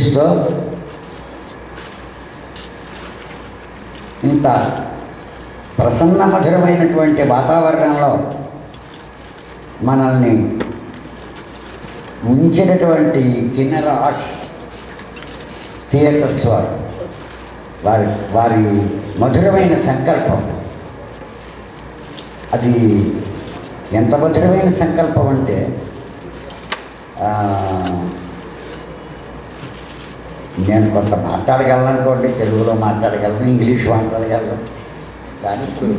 ఇస్తూ ఇంత ప్రసన్న మధురమైనటువంటి వాతావరణంలో మనల్ని ఉంచినటువంటి కిన్నెర ఆర్ట్స్ థియేటర్స్ వారు వారి వారి మధురమైన సంకల్పం. అది ఎంత మధురమైన సంకల్పం అంటే నేను కొంత మాట్లాడగలనుకోండి తెలుగులో మాట్లాడగలను ఇంగ్లీష్ మాట్లాడగలను. కానీ ఇప్పుడు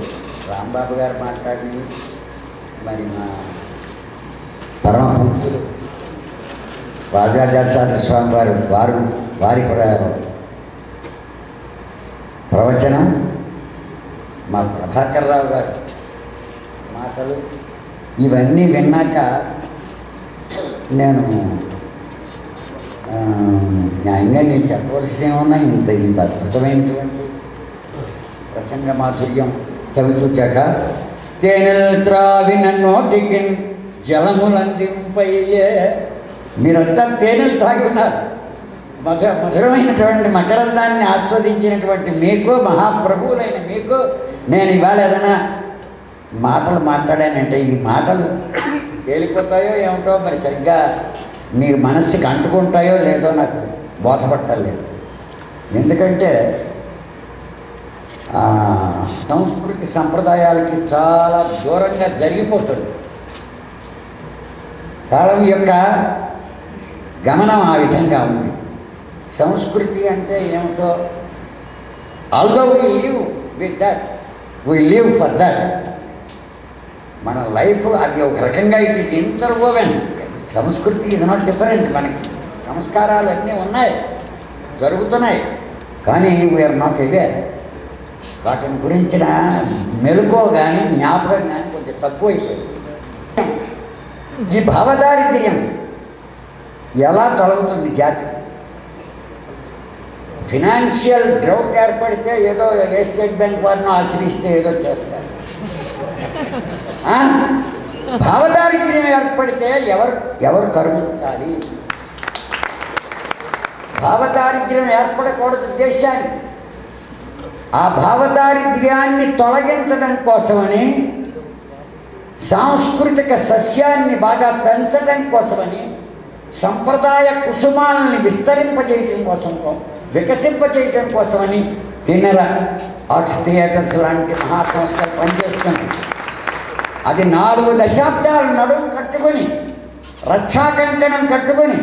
రాంబాబు గారు మాట్లాడి మరి మా పరమ రాజాచార్య స్వామి వారు వారు వారి ప్రవచనం మా ప్రభాకర్ రావు గారు మాటలు. ఇవన్నీ విన్నాక నేను న్యాయంగా నేను చెప్పవలసింది ఏమన్నా? ఇంత ఇంత అద్భుతమైనటువంటి ప్రసంగ మాధుర్యం చవిచూచాక చూచాక తేనెలు త్రావిన నోటికి జలములందింపయ్యే మీరంతా తేనెలు తాగి ఉన్నారు. మధుర మధురమైనటువంటి మకరందాన్ని ఆస్వాదించినటువంటి మీకు మహాప్రభువులైన మీకు నేను ఇవాళ ఏదైనా మాటలు మాట్లాడానంటే ఈ మాటలు తేలిపోతాయో ఏమిటో మరి సరిగ్గా మీ మనస్సుకి అంటుకుంటాయో లేదో నాకు బోధపట్టలేదు. ఎందుకంటే సంస్కృతి సంప్రదాయాలకి చాలా దూరంగా జరిగిపోతుంది. కాలం యొక్క గమనం ఆ విధంగా ఉంది. సంస్కృతి అంటే ఏమిటో although we live with that we live for that మన లైఫ్ అది ఒక రకంగా ఇట్ ఈస్ ఇంటర్వోవెన్ సంస్కృతి ఇది నాట్ డిఫరెంట్ మనకి. సంస్కారాలు అన్నీ ఉన్నాయి. జరుగుతున్నాయి. కానీ వీఆర్ నాట్ ఇదే. వాటిని గురించిన మెలుకో కానీ జ్ఞాపకం కానీ కొంచెం తక్కువైపోయింది. ఈ భావదారిద్ర్యం ఎలా తొలగుతుంది జాతి? ఫినాన్షియల్ డ్రౌట్ ఏర్పడితే ఏదో ఏ స్టేట్ బ్యాంక్ వారిని ఆశ్రయిస్తే ఏదో చేస్తారు. భావదారిద్ర్యం ఏర్పడితే ఎవరు ఎవరు కరుణించాలి? భావదారిద్ర్యం ఏర్పడకూడదు దేశానికి ఆ భావదారిద్ర్యాన్ని తొలగించడం కోసమని సాంస్కృతిక సస్యాన్ని బాగా పెంచడం కోసమని సంప్రదాయ కుసుమాలని విస్తరింపజేయటం కోసం వికసింపజేయటం కోసమని తినర ఆర్ట్స్ థియేటర్స్ లాంటి మహాసంస్థలు పనిచేస్తుంది అది నాలుగు దశాబ్దాలు నడుము కట్టుకొని రక్షాకంకణం కట్టుకొని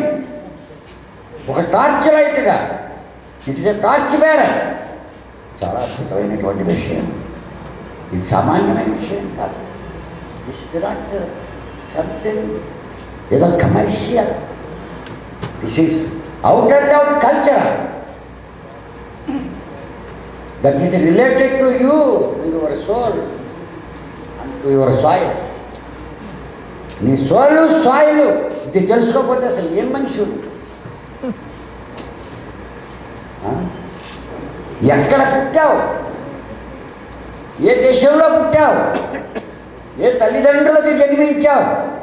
ఒక టార్చ్ లైట్గా. ఇట్ ఇస్ టార్చ్ బేరర్ చాలా అద్భుతమైనటువంటి విషయం. ఇది సామాన్యమైన విషయం కాదు. దిస్ ఇస్ నాట్ సంథింగ్ ఏదో commercial this is out and out culture that is related to you your soul your soil నీ సోలు సాయిలు. ఇది తెలుసుకోకపోతే అసలు ఏం మనిషి ఎక్కడ పుట్టావు? ఏ దేశంలో పుట్టావు? ఏ తల్లిదండ్రులకు జన్మించావు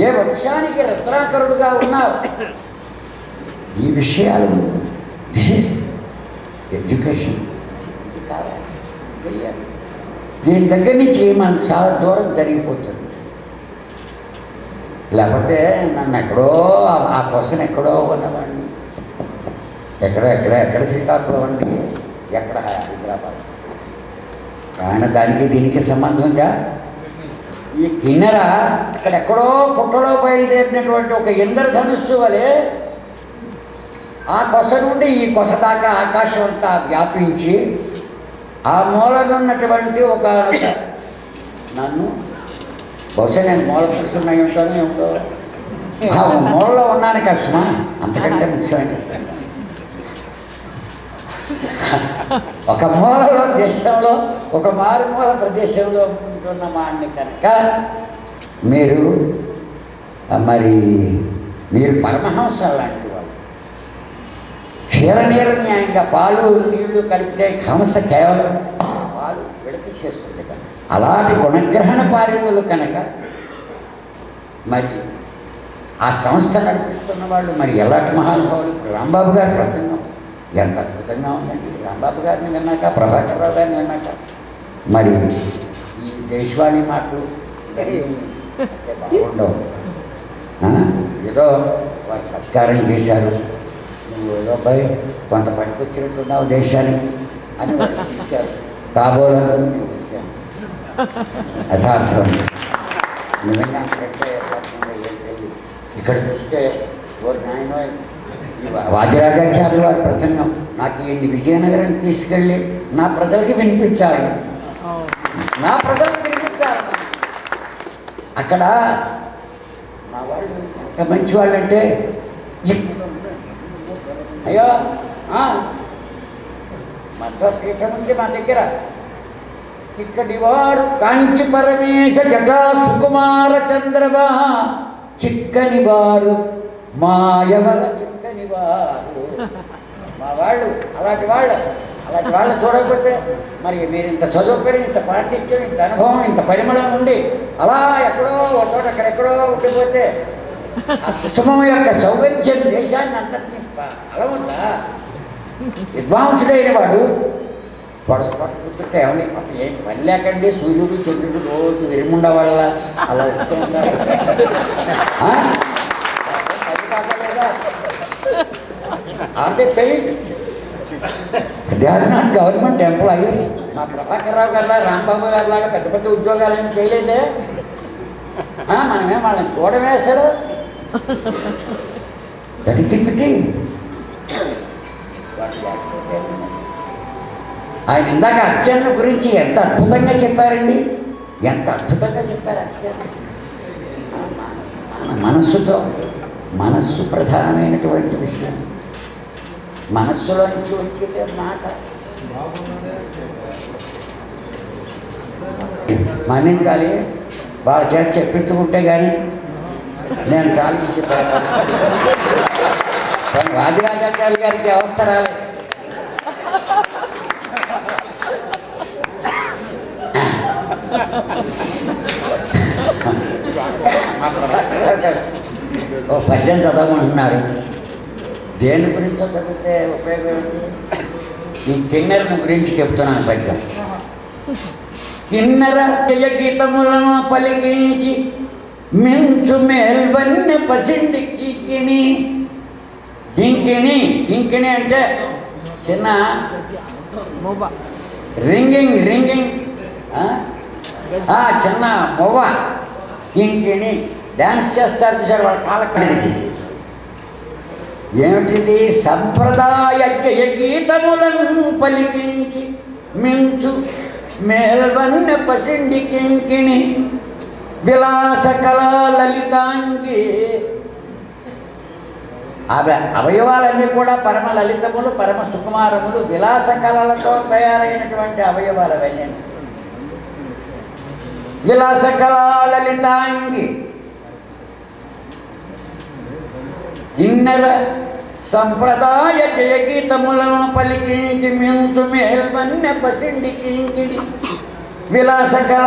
ఏ వంశానికి రత్నాకరుడుగా ఉన్నావు? ఈ విషయాలు దిస్ ఎడ్యుకేషన్. కావాలి. తెలియాలి. దీని దగ్గర నుంచి మనం చాలా దూరం జరిగిపోతుంది. లేకపోతే నన్ను ఎక్కడో ఆ- క్వశ్చన్ ఎక్కడో ఉన్నవాడిని. ఎక్కడ ఎక్కడ ఎక్కడ శ్రీకాకుళం అండి? ఎక్కడ హైదరాబాద్? ఆయన దానికి దీనికి సంబంధం ఉందా? ఈ కిన్నెర అక్కడెక్కడో పుట్టలో బయలుదేరినటువంటి ఒక ఇంద్రధనుస్సు వలె ఆ కొస నుండి ఈ కొస దాకా ఆకాశం అంతా వ్యాపించి ఆ మూలకు ఉన్నటువంటి ఒక నన్ను? బహుశా నేను మూల పురుషున్నా ఉంటాను ఏమిటో? ఆ మూలలో ఉన్నాను కష్టమా అంతకంటే ముఖ్యమైన ఒక మూలలో దేశంలో ఒక మారుమూల ప్రదేశంలో ఉంటున్న మాన్ని కనుక మీరు మరి మీరు పరమహంస లాంటి క్షీర న్యాయంగా పాలు నీళ్ళు కలిపితే హంస కేవలం పాలు విడత చేస్తుంది కనుక. అలాంటి గుణగ్రహణ పారిములు కనుక మరి ఆ సంస్థ నడిపిస్తున్న వాళ్ళు మరి ఎలాంటి మహానుభావులు? రాంబాబు గారి ప్రసంగం. ఎంత అద్భుతంగా ఉందండి. రాంబాబు గారిని విన్నాక ప్రభాకర్ రావు గారిని విన్నాక. మరి ఈ దేశవాణి మాటలు ఇవన్నీ బాగుండవు. ఏదో వారు సత్కారం చేశారు. నువ్వు కొంత పట్టుకొచ్చినట్టున్నావు దేశానికి అని వాళ్ళు కాబోలను నేను వచ్చాను యథార్థం నిజంగా ఇక్కడ చూస్తే ఓ నాయన వాదిరాజాచార్య వారి ప్రసంగం. నాకు ఈ విజయనగరం తీసుకెళ్ళి నా ప్రజలకి వినిపించాలి. నా ప్రజలకు వినిపించాలి. అక్కడ మా వాళ్ళు ఎంత మంచి వాళ్ళు అంటే అయ్యో ఆ, మధ్వపీఠం ఉంది మా దగ్గర ఇక్కడి వారు కాంచి పరమేశ జటా సుకుమార చంద్రబా చిక్కని వారు మాయవల చిక్కని వారు మా వాళ్ళు అలాంటి వాళ్ళు అలాంటి వాళ్ళు చూడకపోతే మరి మీరు ఇంత చదువుకొని ఇంత పాండిత్యం ఇంత అనుభవం ఇంత పరిమళం ఉండి అలా ఎక్కడో ఒక చోట అక్కడెక్కడో ఉండిపోతే ఆ కుటుంబం యొక్క సౌకర్యం దేశాన్ని అంతటినీ అలవుందా విద్వాంసుడైన వాడు వాడు కూర్చుంటే ఏమని పాపం ఏం పని లేకండి సూర్యుడు చంద్రుడు రోజు విరిముండ వల్ల అలా? అంటే paid they are not government employees మా ప్రభాకర్ రావు గారు రాంబాబు గారు లాగా పెద్ద పెద్ద ఉద్యోగాలు ఏమి చేయలేదే. మనమే వాళ్ళని చూడమే అసలు గడి తిప్పిటి ఆయన ఇందాక అర్చన గురించి ఎంత అద్భుతంగా చెప్పారండి? ఎంత అద్భుతంగా చెప్పారు అర్చన మన మనస్సుతో మనస్సు ప్రధానమైనటువంటి విషయం. మనస్సులో నుంచి వచ్చే మాట. మనం కాలి వాళ్ళ చేత చెప్పించుకుంటే కానీ నేను చాలించి వాదిరాజాచారి గారికి అవసరాలే. ఓ పద్యం చదవమంటున్నారు. దేని గురించో చదివితే ఉపయోగం ఏంటి ఈ కిన్నెరను గురించి చెప్తున్నాను పద్యం. కిన్నెర జయ గీతములను పలికించి మించు మేల్వన్నె పసింది కింకిణి కింకిణి కింకిణి అంటే చిన్న రింగింగ్ రింగింగ్. ఆ? చిన్న మొవ్వ. కింకిణి డ్యాన్స్ చేస్తారు చూసారు వాళ్ళ కాలకానికి ఏమిటిది? సంప్రదాయ గీతములను పలికించి మించు మేల్వన్న పసిండి కింకిణి విలాస కళా లలితాంగి. అవి అవయవాలన్నీ కూడా పరమ లలితములు పరమ సుకుమారములు విలాస కళలతో తయారైనటువంటి అవయవాలు అవన్నీ. విలాస కళా లలితాంగి ఇన్నర సంప్రదాయ జయగీతములను పలికించి మించు మేల్వన్నె పసిండి కింకిడి. విలాస కళ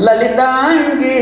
లలితాంగి